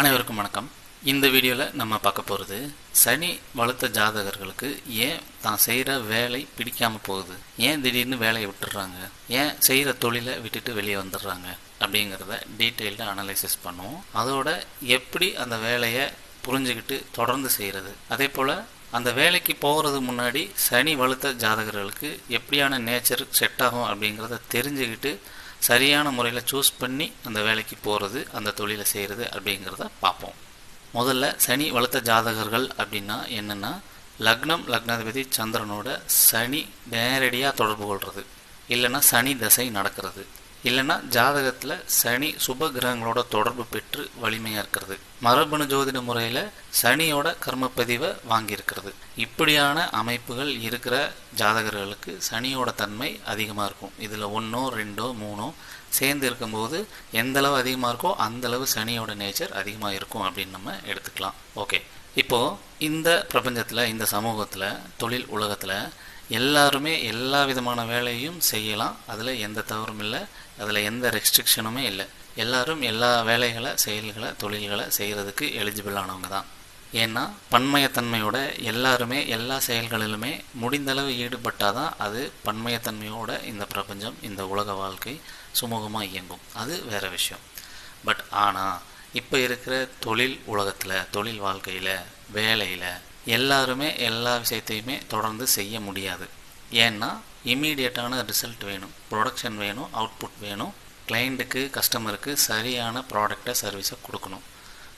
அனைவருக்கும் வணக்கம். இந்த வீடியோவில் நம்ம பார்க்க போகிறது சனி வளர்த்த ஜாதகர்களுக்கு ஏன் தான் செய்கிற வேலை பிடிக்காமல் போகுது? ஏன் திடீர்னு வேலையை விட்டுடுறாங்க ஏன் செய்கிற தொழிலை விட்டுட்டு வெளியே வந்துடுறாங்க? அப்படிங்கிறத டீட்டெயில்டாக அனலைசிஸ் பண்ணுவோம். அதோட எப்படி அந்த வேலையை புரிஞ்சுக்கிட்டு தொடர்ந்து செய்கிறது அதே போல் அந்த வேலைக்கு போகிறது முன்னாடி சனி வளர்த்த ஜாதகர்களுக்கு எப்படியான நேச்சர் செட் ஆகும் அப்படிங்கிறத தெரிஞ்சுக்கிட்டு சரியான முறையில் சூஸ் பண்ணி அந்த வேலைக்கு போகிறது அந்த தொழிலை செய்கிறது அப்படிங்கிறத பார்ப்போம். முதல்ல சனி வளர்த்த ஜாதகர்கள் அப்படின்னா என்னென்னா லக்னம் லக்னாதிபதி சந்திரனோட சனி நேரடியாக தொடர்பு கொள்வது இல்லைன்னா சனி தசை நடக்கிறது. இல்லைன்னா ஜாதகத்தில் சனி சுப கிரகங்களோட தொடர்பு பெற்று வலிமையாக இருக்கிறது. மரபணு ஜோதிட முறையில் சனியோட கர்மப்பதிவை வாங்கியிருக்கிறது. இப்படியான அமைப்புகள் இருக்கிற ஜாதகர்களுக்கு சனியோட தன்மை அதிகமாக இருக்கும். இதில் ஒன்றோ ரெண்டோ மூணோ சேர்ந்து இருக்கும்போது எந்தளவு அதிகமாக இருக்கோ அந்த அளவு சனியோட நேச்சர் அதிகமாக இருக்கும் அப்படின்னு நம்ம எடுத்துக்கலாம். ஓகே. இப்போது இந்த பிரபஞ்சத்தில் இந்த சமூகத்தில் தொழில் உலகத்தில் எல்லாருமே எல்லா விதமான வேலையும் செய்யலாம். அதில் எந்த தவறும் இல்லை. அதில் எந்த ரெஸ்ட்ரிக்ஷனுமே இல்லை. எல்லாரும் எல்லா வேலைகளை செயல்களை தொழில்களை செய்கிறதுக்கு எலிஜிபிள் ஆனவங்க தான். ஏன்னா பன்மையத்தன்மையோட எல்லாருமே எல்லா செயல்களிலுமே முடிந்தளவு ஈடுபட்டால் தான் அது பன்மையத்தன்மையோட இந்த பிரபஞ்சம் இந்த உலக வாழ்க்கை சுமூகமாக இயங்கும். அது வேறு விஷயம். பட் ஆனால் இப்போ இருக்கிற தொழில் உலகத்தில் தொழில் வாழ்க்கையில் வேலையில் எல்லாருமே எல்லா விஷயத்தையுமே தொடர்ந்து செய்ய முடியாது. ஏன்னா இம்மீடியட்டான ரிசல்ட் வேணும். ப்ரொடக்ஷன் வேணும் அவுட்புட் வேணும். கிளைண்ட்டுக்கு கஸ்டமருக்கு சரியான ப்ராடக்டை சர்வீஸை கொடுக்கணும்.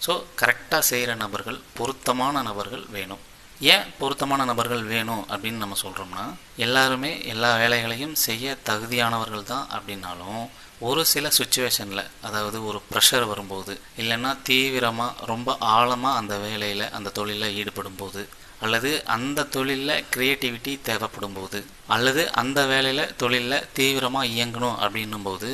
ஸோ கரெக்டாக செய்கிற நபர்கள் பொருத்தமான நபர்கள் வேணும். ஏன் பொருத்தமான நபர்கள் வேணும் அப்படின்னு நம்ம சொல்கிறோம்னா எல்லாருமே எல்லா வேலைகளையும் செய்ய தகுதியானவர்கள் தான் அப்படின்னாலும் ஒரு சில சுச்சுவேஷனில் அதாவது ஒரு ப்ரெஷர் வரும்போது இல்லைன்னா தீவிரமாக ரொம்ப ஆழமாக அந்த வேலையில் அந்த தொழிலில் ஈடுபடும் போது அல்லது அந்த தொழிலில் க்ரியேட்டிவிட்டி தேவைப்படும் போது அல்லது அந்த வேலையில் தொழிலில் தீவிரமாக இயங்கணும் அப்படின்னும் போது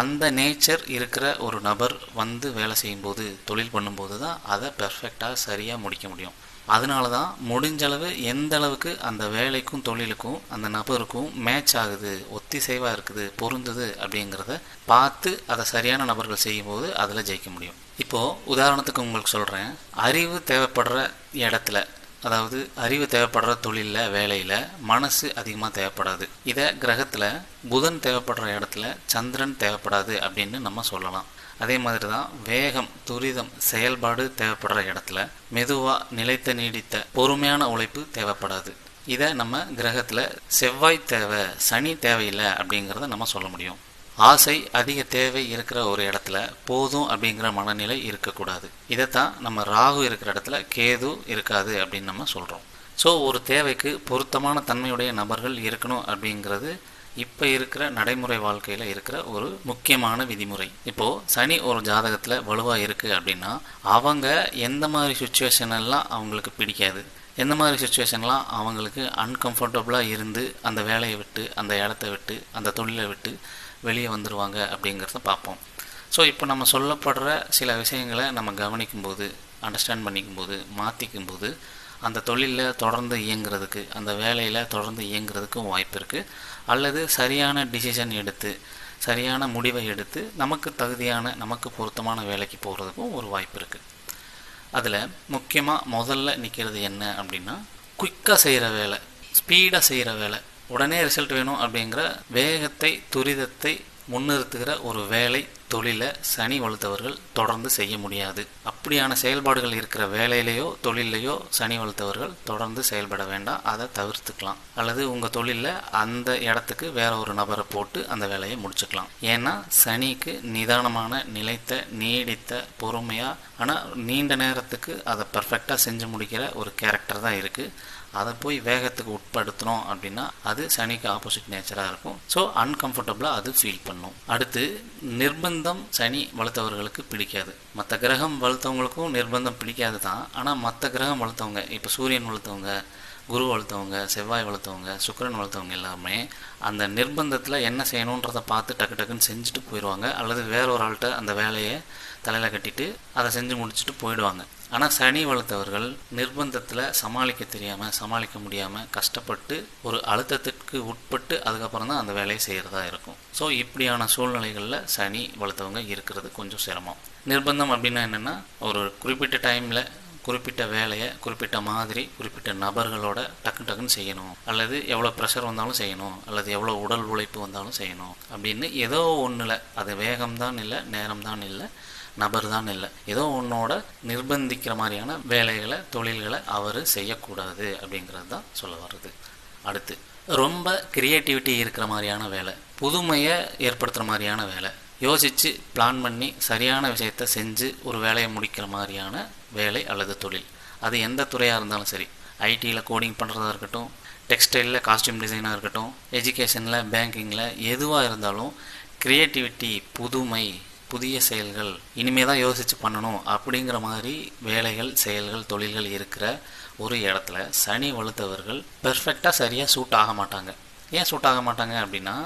அந்த நேச்சர் இருக்கிற ஒரு நபர் வந்து வேலை செய்யும்போது தொழில் பண்ணும்போது தான் அதை பெர்ஃபெக்டாக சரியாக முடிக்க முடியும். அதனால தான் முடிஞ்சளவு எந்த அளவுக்கு அந்த வேலைக்கும் தொழிலுக்கும் அந்த நபருக்கும் மேட்ச் ஆகுது ஒத்திசைவாக இருக்குது பொருந்துது அப்படிங்கிறத பார்த்து அதை சரியான நபர்கள் செய்யும்போது அதில் ஜெயிக்க முடியும். இப்போது உதாரணத்துக்கு உங்களுக்கு சொல்கிறேன் அறிவு தேவைப்படுற இடத்துல அதாவது அறிவு தேவைப்படுற தொழிலில் வேலையில் மனசு அதிகமாக தேவைப்படாது. இதை கிரகத்தில் புதன் தேவைப்படுற இடத்துல சந்திரன் தேவைப்படாது அப்படின்னு நம்ம சொல்லலாம். அதே மாதிரி தான் வேகம் துரிதம் செயல்பாடு தேவைப்படுற இடத்துல மெதுவாக நிலைத்த நீடித்த பொறுமையான உழைப்பு தேவைப்படாது. இதை நம்ம கிரகத்தில் செவ்வாய் தேவை சனி தேவையில்லை அப்படிங்கிறத நம்ம சொல்ல முடியும். ஆசை அதிக தேவை இருக்கிற ஒரு இடத்துல போதும் அப்படிங்கிற மனநிலை இருக்கக்கூடாது. இதைத்தான் நம்ம ராகு இருக்கிற இடத்துல கேது இருக்காது அப்படின்னு நம்ம சொல்கிறோம் ஸோ ஒரு தேவைக்கு பொருத்தமான தன்மையுடைய நபர்கள் இருக்கணும் அப்படிங்கிறது இப்போ இருக்கிற நடைமுறை வாழ்க்கையில் இருக்கிற ஒரு முக்கியமான விதிமுறை. இப்போது சனி ஒரு ஜாதகத்தில் வலுவாக இருக்குது அப்படின்னா அவங்க எந்த மாதிரி சுச்சுவேஷன் எல்லாம் அவங்களுக்கு பிடிக்காது. எந்த மாதிரி சுச்சுவேஷன்லாம் அவங்களுக்கு அன்கம்ஃபர்டபுளாக இருந்து அந்த வேலையை விட்டு அந்த இடத்த விட்டு அந்த தொழிலை விட்டு வெளியே வந்துடுவாங்க அப்படிங்கிறத பார்ப்போம். ஸோ இப்போ நம்ம சொல்லப்படுற சில விஷயங்களை நம்ம கவனிக்கும்போது அண்டர்ஸ்டாண்ட் பண்ணிக்கும்போது மாற்றிக்கும்போது அந்த தொழிலில் தொடர்ந்து இயங்குறதுக்கு அந்த வேலையில் தொடர்ந்து இயங்குறதுக்கும் வாய்ப்பு இருக்குது அல்லது சரியான டிசிஷன் எடுத்து சரியான முடிவை எடுத்து நமக்கு தகுதியான நமக்கு பொருத்தமான வேலைக்கு போகிறதுக்கும் ஒரு வாய்ப்பு இருக்குது அதில் முக்கியமாக முதல்ல நிற்கிறது என்ன அப்படின்னா குயிக்காக செய்கிற வேலை ஸ்பீடாக செய்கிற வேலை உடனே ரிசல்ட் வேணும் அப்படிங்கிற வேகத்தை துரிதத்தை முன்னிறுத்துகிற ஒரு வேலை தொழிலை சனி வலுத்தவர்கள் தொடர்ந்து செய்ய முடியாது. அப்படியான செயல்பாடுகள் இருக்கிற வேலையிலேயோ தொழிலையோ சனி வலுத்தவர்கள் தொடர்ந்து செயல்பட வேண்டாம். அதை தவிர்த்துக்கலாம். அல்லது உங்கள் தொழிலில் அந்த இடத்துக்கு வேற ஒரு நபரை போட்டு அந்த வேலையை முடிச்சுக்கலாம். ஏன்னா சனிக்கு நிதானமான நிலைத்த நீடித்த பொறுமையாக ஆனால் நீண்ட நேரத்துக்கு அதை பர்ஃபெக்டாக செஞ்சு முடிக்கிற ஒரு கேரக்டர் தான் இருக்குது அதை போய் வேகத்துக்கு உட்படுத்தணும் அப்படின்னா அது சனிக்கு ஆப்போசிட் நேச்சராக இருக்கும். ஸோ அன்கம்ஃபர்டபுளாக அது ஃபீல் பண்ணும். அடுத்து நிர்பந்தம் சனி வளர்த்தவர்களுக்கு பிடிக்காது. மற்ற கிரகம் வளர்த்தவங்களுக்கும் நிர்பந்தம் பிடிக்காது தான். ஆனால் மற்ற கிரகம் வளர்த்தவங்க இப்போ சூரியன் வளர்த்தவங்க குரு வளர்த்தவங்க செவ்வாய் வளர்த்தவங்க சுக்கரன் வளர்த்தவங்க எல்லாமே அந்த நிர்பந்தத்தில் என்ன செய்யணுன்றதை பார்த்து டக்கு டக்குன்னு செஞ்சுட்டு போயிடுவாங்க. அல்லது வேற ஒரு ஆள்கிட்ட அந்த வேலையை தலையில் கட்டிட்டு அதை செஞ்சு முடிச்சுட்டு போயிடுவாங்க. ஆனால் சனி வளர்த்தவர்கள் நிர்பந்தத்தில் சமாளிக்க தெரியாமல் சமாளிக்க முடியாமல் கஷ்டப்பட்டு ஒரு அழுத்தத்திற்கு உட்பட்டு அதுக்கப்புறம் தான் அந்த வேலையை செய்கிறதா இருக்கும். ஸோ இப்படியான சூழ்நிலைகளில் சனி வளர்த்தவங்க இருக்கிறது கொஞ்சம் சிரமம். நிர்பந்தம் அப்படின்னா என்னென்னா ஒரு குறிப்பிட்ட டைமில் குறிப்பிட்ட வேலையை குறிப்பிட்ட மாதிரி குறிப்பிட்ட நபர்களோட டக்கு டக்குன்னு செய்யணும். அல்லது எவ்வளோ ப்ரெஷர் வந்தாலும் செய்யணும். அல்லது எவ்வளோ உடல் உழைப்பு வந்தாலும் செய்யணும். அப்படின்னு ஏதோ ஒன்றில் அது வேகம்தான் இல்லை நேரம்தான் இல்லை நபர் தான் இல்லை. ஏதோ உன்னோட நிர்பந்திக்கிற மாதிரியான வேலைகளை தொழில்களை அவர் செய்யக்கூடாது அப்படிங்கிறது தான் சொல்ல வர்றது. அடுத்து ரொம்ப கிரியேட்டிவிட்டி இருக்கிற மாதிரியான வேலை புதுமையை ஏற்படுத்துகிற மாதிரியான வேலை யோசித்து பிளான் பண்ணி சரியான விஷயத்தை செஞ்சு ஒரு வேலையை முடிக்கிற மாதிரியான வேலை அல்லது தொழில். அது எந்த துறையாக இருந்தாலும் சரி. ஐடியில் கோடிங் பண்ணுறதா இருக்கட்டும் டெக்ஸ்டைலில் காஸ்டியூம் டிசைனாக இருக்கட்டும் எஜுகேஷனில் பேங்கிங்கில் எதுவாக இருந்தாலும் க்ரியேட்டிவிட்டி புதுமை புதிய செயல்கள் இனிமே தான் யோசித்து பண்ணணும் அப்படிங்கிற மாதிரி வேலைகள் செயல்கள் தொழில்கள் இருக்கிற ஒரு இடத்துல சனி வலுத்தவர்கள் பெர்ஃபெக்டாக சரியாக சூட் ஆக மாட்டாங்க. ஏன் சூட் ஆக மாட்டாங்க அப்படின்னா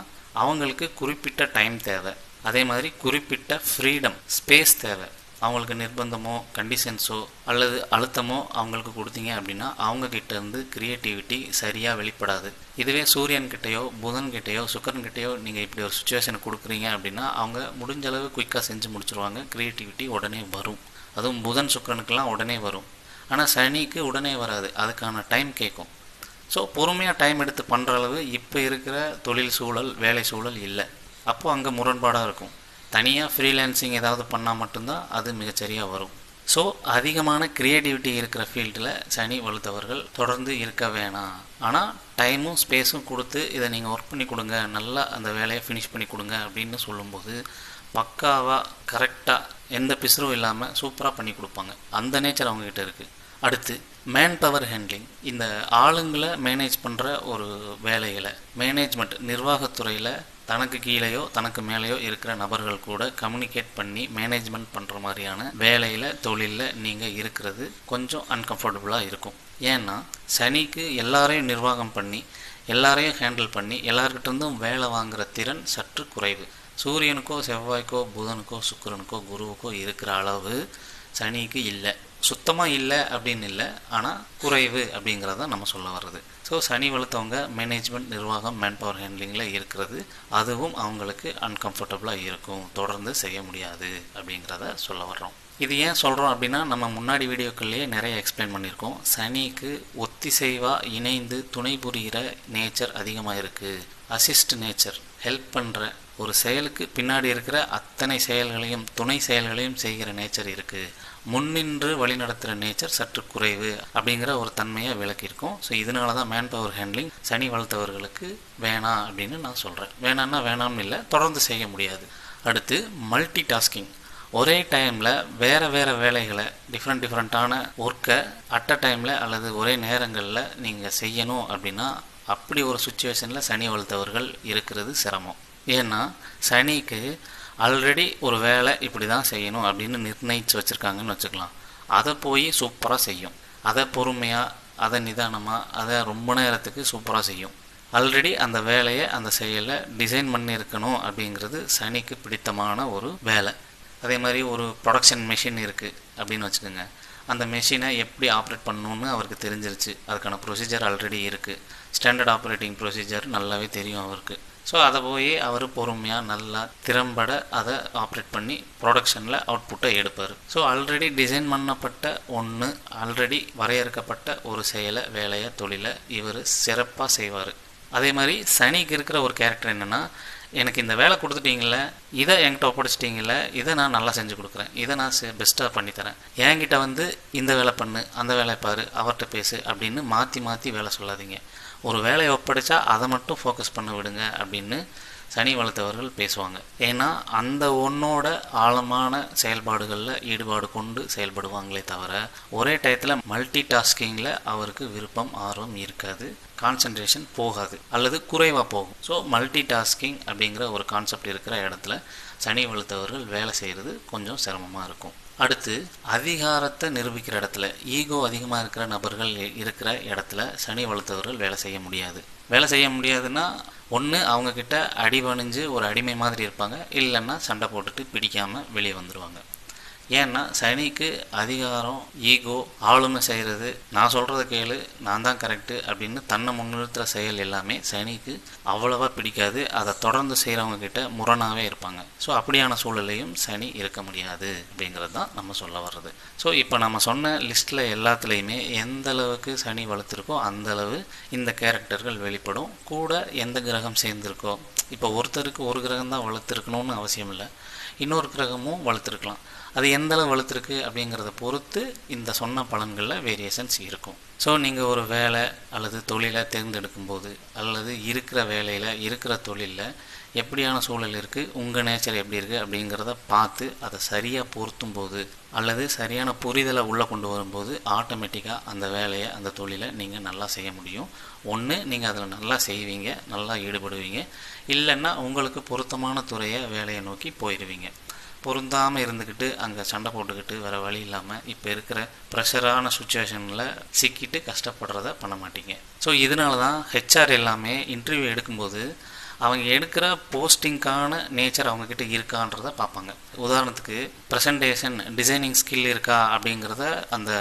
அவங்களுக்கு குறிப்பிட்ட டைம் தேவை. அதே மாதிரி குறிப்பிட்ட ஃப்ரீடம் ஸ்பேஸ் தேவை. அவங்களுக்கு நிர்பந்தமோ கண்டிஷன்ஸோ அல்லது அழுத்தமோ அவங்களுக்கு கொடுத்தீங்க அப்படின்னா அவங்கக்கிட்ட இருந்து கிரியேட்டிவிட்டி சரியாக வெளிப்படாது. இதுவே சூரியன் கிட்டேயோ புதன் கிட்டேயோ சுக்கரன் கிட்டேயோ நீங்கள் இப்படி ஒரு சுச்சுவேஷன் கொடுக்குறீங்க அப்படின்னா அவங்க முடிஞ்ச அளவு குயிக்காக செஞ்சு முடிச்சுருவாங்க. கிரியேட்டிவிட்டி உடனே வரும். அதுவும் புதன் சுக்கரனுக்கெல்லாம் உடனே வரும். ஆனால் சனிக்கு உடனே வராது. அதுக்கான டைம் கேட்கும் ஸோ பொறுமையாக டைம் எடுத்து பண்ணுற அளவு இப்போ இருக்கிற தொழில் சூழல் வேலை சூழல் இல்லை. அப்போது அங்கே முரண்பாடாக இருக்கும். தனியாக ஃப்ரீலான்சிங் ஏதாவது பண்ணால் மட்டும்தான் அது மிகச்சரியாக வரும். ஸோ அதிகமான க்ரியேட்டிவிட்டி இருக்கிற ஃபீல்டில் சனி வலுத்தவர்கள் தொடர்ந்து இருக்க வேணாம். ஆனால் டைமும் ஸ்பேஸும் கொடுத்து இதை நீங்கள் ஒர்க் பண்ணி கொடுங்க நல்லா அந்த வேலையை ஃபினிஷ் பண்ணி கொடுங்க அப்படின்னு சொல்லும்போது பக்காவாக கரெக்டாக எந்த பிசுறும் இல்லாமல் சூப்பராக பண்ணி கொடுப்பாங்க. அந்த நேச்சர் அவங்கக்கிட்ட இருக்குது அடுத்து மேன் பவர் ஹேண்ட்லிங் இந்த ஆளுங்களை மேனேஜ் பண்ணுற ஒரு வேலைகளை மேனேஜ்மெண்ட் நிர்வாகத்துறையில் தனக்கு கீழேயோ தனக்கு மேலேயோ இருக்கிற நபர்கள் கூட கம்யூனிகேட் பண்ணி மேனேஜ்மெண்ட் பண்ணுற மாதிரியான வேலையில் தொழிலில் நீங்கள் இருக்கிறது கொஞ்சம் அன்கம்ஃபர்டபுளாக இருக்கும். ஏன்னா சனிக்கு எல்லாரையும் நிர்வாகம் பண்ணி எல்லாரையும் ஹேண்டில் பண்ணி எல்லார்கிட்டேருந்தும் வேலை வாங்குகிற திறன் சற்று குறைவு. சூரியனுக்கோ செவ்வாய்க்கோ புதனுக்கோ சுக்கிரனுக்கோ குருவுக்கோ இருக்கிற அளவு சனிக்கு இல்லை. சுத்தமாக இல்லை அப்படின்னு இல்லை ஆனால் குறைவு அப்படிங்கிறத நம்ம சொல்ல வர்றது. ஸோ சனி வளர்த்தவங்க மேனேஜ்மெண்ட் நிர்வாகம் மேன் பவர் ஹேண்ட்லிங்கில் இருக்கிறது. அதுவும் அவங்களுக்கு அன்கம்ஃபர்டபுளாக இருக்கும். தொடர்ந்து செய்ய முடியாது அப்படிங்கிறத சொல்ல வர்றோம். இது ஏன் சொல்கிறோம் அப்படின்னா நம்ம முன்னாடி வீடியோக்கள்லேயே நிறைய எக்ஸ்பிளைன் பண்ணியிருக்கோம். சனிக்கு ஒத்திசைவாக இணைந்து துணை புரிகிற நேச்சர் அதிகமாக இருக்குது அசிஸ்ட் நேச்சர் ஹெல்ப் பண்ணுற ஒரு செயலுக்கு பின்னாடி இருக்கிற அத்தனை செயல்களையும் துணை செயல்களையும் செய்கிற நேச்சர் இருக்குது முன்னின்று வழிநடத்துகிற நேச்சர் சற்று குறைவு அப்படிங்கிற ஒரு தன்மையை விளக்கியிருக்கோம். ஸோ இதனால தான் மேன் பவர் ஹேண்ட்லிங் சனி வளர்த்தவர்களுக்கு வேணாம் அப்படின்னு நான் சொல்கிறேன் வேணான்னா வேணாம்னு இல்லை தொடர்ந்து செய்ய முடியாது. அடுத்து மல்டி டாஸ்கிங் ஒரே டைமில் வேறு வேறு வேலைகளை டிஃப்ரெண்ட் டிஃப்ரெண்ட்டான ஒர்க்கை அட் அ டைமில் அல்லது ஒரே நேரங்களில் நீங்கள் செய்யணும் அப்படின்னா அப்படி ஒரு சுச்சுவேஷனில் சனி வளர்த்தவர்கள் இருக்கிறது சிரமம். ஏன்னா சனிக்கு ஆல்ரெடி ஒரு வேலை இப்படி தான் செய்யணும் அப்படின்னு நிர்ணயித்து வச்சுருக்காங்கன்னு வச்சுக்கலாம். அதை போய் சூப்பராக செய்யும். அதை பொறுமையாக அதை நிதானமாக அதை ரொம்ப நேரத்துக்கு சூப்பராக செய்யும். ஆல்ரெடி அந்த வேலையை அந்த செயலை டிசைன் பண்ணியிருக்கணும் அப்படிங்கிறது சனிக்கு பிடித்தமான ஒரு வேலை. அதே மாதிரி ஒரு ப்ரொடக்ஷன் மெஷின் இருக்குது அப்படின்னு வச்சுக்கோங்க. அந்த மெஷினை எப்படி ஆப்ரேட் பண்ணணுன்னு அவருக்கு தெரிஞ்சிருச்சு. அதுக்கான ப்ரொசீஜர் ஆல்ரெடி இருக்குது ஸ்டாண்டர்ட் ஆப்ரேட்டிங் ப்ரொசீஜர் நல்லாவே தெரியும் அவருக்கு. ஸோ அதை போய் அவர் பொறுமையாக நல்லா திறம்பட அதை ஆப்ரேட் பண்ணி ப்ரொடக்ஷனில் அவுட்புட்டை எடுப்பார். ஸோ ஆல்ரெடி டிசைன் பண்ணப்பட்ட ஒன்று ஆல்ரெடி வரையறுக்கப்பட்ட ஒரு செயலை வேலையை தொழிலை இவர் சிறப்பாக செய்வார். அதே மாதிரி சனிக்கு இருக்கிற ஒரு கேரக்டர் என்னென்னா எனக்கு இந்த வேலை கொடுத்துட்டீங்கள இதை என்கிட்ட ஒப்படைச்சிட்டிங்கள இதை நான் நல்லா செஞ்சு கொடுக்குறேன். இதை நான் பெஸ்ட்டாக பண்ணித்தரேன் என்கிட்ட வந்து இந்த வேலை பண்ணு அந்த வேலையை பாரு அவர்கிட்ட பேசு அப்படின்னு மாற்றி மாற்றி வேலை சொல்லாதீங்க. ஒரு வேலையை ஒப்படைச்சா அதை மட்டும் ஃபோக்கஸ் பண்ண விடுங்க அப்படின்னு சனி வளர்த்தவர்கள் பேசுவாங்க. ஏன்னா அந்த ஒன்னோட ஆழமான செயல்பாடுகளில் ஈடுபாடு கொண்டு செயல்படுவாங்களே தவிர ஒரே டயத்தில் மல்டி டாஸ்கிங்கில் அவருக்கு விருப்பம் ஆர்வம் இருக்காது. கான்சன்ட்ரேஷன் போகாது. அல்லது குறைவாக போகும். ஸோ மல்டி டாஸ்கிங் அப்படிங்கிற ஒரு கான்செப்ட் இருக்கிற இடத்துல சனி வளர்த்தவர்கள் வேலை செய்கிறது கொஞ்சம் சிரமமாக இருக்கும். அடுத்து அதிகாரத்தை நிரூபிக்கிற இடத்துல ஈகோ அதிகமாக இருக்கிற நபர்கள் இருக்கிற இடத்துல சனி வளர்த்தவர்கள் வேலை செய்ய முடியாது. வேலை செய்ய முடியாதுன்னா ஒன்று அவங்கக்கிட்ட அடிவணிஞ்சு ஒரு அடிமை மாதிரி இருப்பாங்க. இல்லைன்னா சண்டை போட்டுட்டு பிடிக்காமல் வெளியே வந்துடுவாங்க ஏன்னா சனிக்கு அதிகாரம் ஈகோ ஆளுமை செய்கிறது. நான் சொல்கிறத கேளு நான் தான் கரெக்டு அப்படின்னு தன்னை முன்னிறுத்துகிற செயல் எல்லாமே சனிக்கு அவ்வளவா பிடிக்காது. அதை தொடர்ந்து செய்கிறவங்க கிட்ட முரணாகவே இருப்பாங்க. ஸோ அப்படியான சூழலையும் சனி இருக்க முடியாது அப்படிங்கிறது தான் நம்ம சொல்ல வர்றது. ஸோ இப்போ நம்ம சொன்ன லிஸ்ட்டில் எல்லாத்துலேயுமே எந்த அளவுக்கு சனி வளர்த்துருக்கோ அந்த அளவு இந்த கேரக்டர்கள் வெளிப்படும். கூட எந்த கிரகம் சேர்ந்துருக்கோ இப்போ ஒருத்தருக்கு ஒரு கிரகம் தான் வளர்த்துருக்கணும்னு அவசியம் இல்லை. இன்னொரு கிரகமும் வளர்த்துருக்கலாம் அது எந்த அளவு வளர்த்துருக்கு அப்படிங்கிறத பொறுத்து இந்த சொன்ன பலன்களில் வேரியேஷன்ஸ் இருக்கும். ஸோ நீங்கள் ஒரு வேலை அல்லது தொழிலை தேர்ந்தெடுக்கும்போது அல்லது இருக்கிற வேலையில் இருக்கிற தொழிலில் எப்படியான சூழல் இருக்குது உங்கள் நேச்சர் எப்படி இருக்குது அப்படிங்கிறத பார்த்து அதை சரியாக பொருத்தும் போது அல்லது சரியான புரிதலை உள்ளே கொண்டு வரும்போது ஆட்டோமேட்டிக்காக அந்த வேலையை அந்த தொழிலை நீங்கள் நல்லா செய்ய முடியும். ஒன்று நீங்கள் அதில் நல்லா செய்வீங்க நல்லா ஈடுபடுவீங்க. இல்லைன்னா உங்களுக்கு பொருத்தமான துறையை வேலையை நோக்கி போயிடுவீங்க பொருந்தாமல் இருந்துக்கிட்டு அங்கே சண்டை போட்டுக்கிட்டு வேறு வழி இல்லாமல் இப்போ இருக்கிற ப்ரெஷரான சுச்சுவேஷனில் சிக்கிட்டு கஷ்டப்படுறத பண்ண மாட்டீங்க. ஸோ இதனால தான் ஹெச்ஆர் எல்லாமே இன்டர்வியூ எடுக்கும்போது அவங்க எடுக்கிற போஸ்டிங்க்கான நேச்சர் அவங்கக்கிட்ட இருக்கான்றத பார்ப்பாங்க. உதாரணத்துக்கு ப்ரெசன்டேஷன் டிசைனிங் ஸ்கில் இருக்கா அப்படிங்கிறத அந்த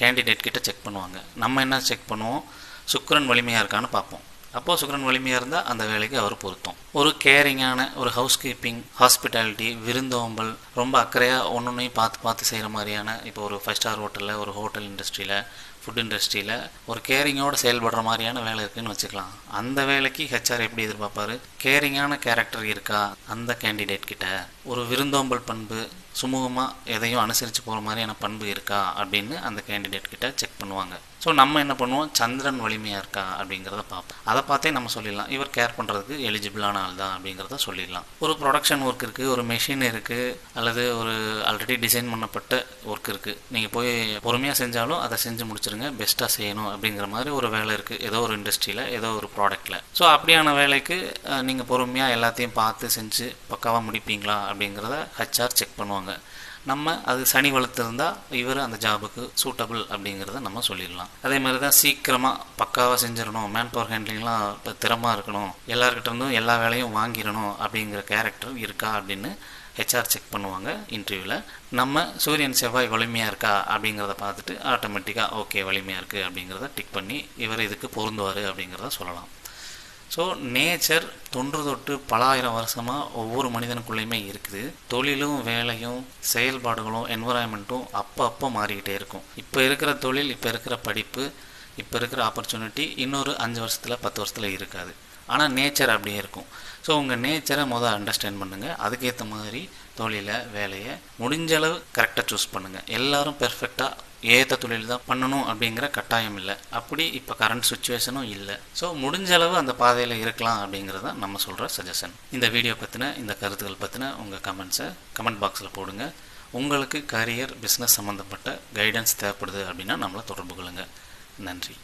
கேண்டிடேட் கிட்ட செக் பண்ணுவாங்க. நம்ம என்ன செக் பண்ணுவோம்? சுக்கரன் வலிமையாக இருக்கான்னு பார்ப்போம். அப்போது சுக்கரன் வலிமையாக இருந்தால் அந்த வேலைக்கு அவர் பொருத்தம். ஒரு கேரிங்கான ஒரு ஹவுஸ் கீப்பிங் ஹாஸ்பிட்டாலிட்டி விருந்தோம்பல் ரொம்ப அக்கறையாக ஒன்று ஒன்றையும் பார்த்து பார்த்து செய்கிற மாதிரியான இப்போ ஒரு ஃபைவ் ஸ்டார் ஹோட்டலில் ஒரு ஹோட்டல் இண்டஸ்ட்ரியில் ஃபுட் இண்டஸ்ட்ரியில் ஒரு கேரிங்கோடு செயல்படுற மாதிரியான வேலை இருக்குதுன்னு வச்சுக்கலாம். அந்த வேலைக்கு ஹெச்ஆர் எப்படி எதிர்பார்ப்பாரு? கேரிங்கான கேரக்டர் இருக்கா? அந்த கேண்டிடேட் கிட்ட. ஒரு விருந்தோம்பல் பண்பு சுமூகமாக எதையும் அனுசரித்து போகிற மாதிரியான பண்பு இருக்கா? அப்படின்னு அந்த கேண்டிடேட் கிட்ட செக் பண்ணுவாங்க. ஸோ நம்ம என்ன பண்ணுவோம்? சந்திரன் வலிமையாக இருக்கா அப்படிங்கிறத பார்ப்போம். அதை பார்த்தே நம்ம சொல்லிடலாம். இவர் கேர் பண்ணுறதுக்கு எலிஜிபிளான ஆள் தான் அப்படிங்கிறத சொல்லிடலாம். ஒரு ப்ரொடக்ஷன் ஒர்க் இருக்குது ஒரு மெஷின் இருக்குது அல்லது ஒரு ஆல்ரெடி டிசைன் பண்ணப்பட்ட ஒர்க் இருக்குது நீங்கள் போய் பொறுமையாக செஞ்சாலும் அதை செஞ்சு முடிச்சிருங்க பெஸ்ட்டாக செய்யணும் அப்படிங்கிற மாதிரி ஒரு வேலை இருக்குது ஏதோ ஒரு இண்டஸ்ட்ரியில் ஏதோ ஒரு ப்ராடக்ட்டில் ஸோ அப்படியான வேலைக்கு நீங்கள் பொறுமையாக எல்லாத்தையும் பார்த்து செஞ்சு பக்காவாக முடிப்பீங்களா அப்படிங்கிறத ஹச்ஆர் செக் பண்ணுவாங்க. நம்ம அது சனி வளர்த்துருந்தா இவர் அந்த ஜாபுக்கு சூட்டபிள் அப்படிங்கிறத நம்ம சொல்லிடலாம். அதே மாதிரி தான் சீக்கிரமாக பக்காவாக செஞ்சிடணும் மேன் பவர் ஹேண்ட்லிங்லாம் இப்போ திறமாக இருக்கணும் எல்லாருக்கிட்ட இருந்தும் எல்லா வேலையும் வாங்கிடணும் அப்படிங்கிற கேரக்டர் இருக்கா அப்படின்னு ஹெச்ஆர் செக் பண்ணுவாங்க இன்டர்வியூவில் நம்ம சூரியன் செவ்வாய் வலிமையாக இருக்கா அப்படிங்கிறத பார்த்துட்டு ஆட்டோமேட்டிக்காக ஓகே வலிமையாக இருக்குது அப்படிங்கிறத டிக் பண்ணி இவர் இதுக்கு பொருந்துவார் அப்படிங்கிறத சொல்லலாம். ஸோ நேச்சர் தொன்று தொட்டு பல ஆயிரம் வருஷமாக ஒவ்வொரு மனிதனுக்குள்ளேயுமே இருக்குது. தொழிலும் வேலையும் செயல்பாடுகளும் என்வரான்மெண்ட்டும் அப்போ அப்போ மாறிக்கிட்டே இருக்கும். இப்போ இருக்கிற தொழில் இப்போ இருக்கிற படிப்பு இப்போ இருக்கிற ஆப்பர்ச்சுனிட்டி இன்னொரு அஞ்சு வருஷத்தில் பத்து வருஷத்தில் இருக்காது. ஆனால் நேச்சர் அப்படியே இருக்கும். ஸோ உங்கள் நேச்சரை முதல் அண்டர்ஸ்டாண்ட் பண்ணுங்கள் அதுக்கேற்ற மாதிரி தொழிலை வேலையை முடிஞ்ச அளவு கரெக்டாக சூஸ் பண்ணுங்கள் எல்லாரும் பெர்ஃபெக்டாக ஏற்ற தொழில் தான் பண்ணணும் அப்படிங்கிற கட்டாயம் இல்லை. அப்படி இப்போ கரண்ட் சுச்சுவேஷனும் இல்லை. ஸோ முடிஞ்ச அளவு அந்த பாதையில் இருக்கலாம் அப்படிங்கிறத நம்ம சொல்கிற சஜஷன் இந்த வீடியோ பற்றின இந்த கருத்துக்கள் பற்றின உங்கள் கமெண்ட்ஸை கமெண்ட் பாக்ஸில் போடுங்க. உங்களுக்கு கரியர் பிஸ்னஸ் சம்மந்தப்பட்ட கைடன்ஸ் தேவைப்படுது அப்படின்னா நம்மளை தொடர்பு கொள்ளுங்கள் நன்றி.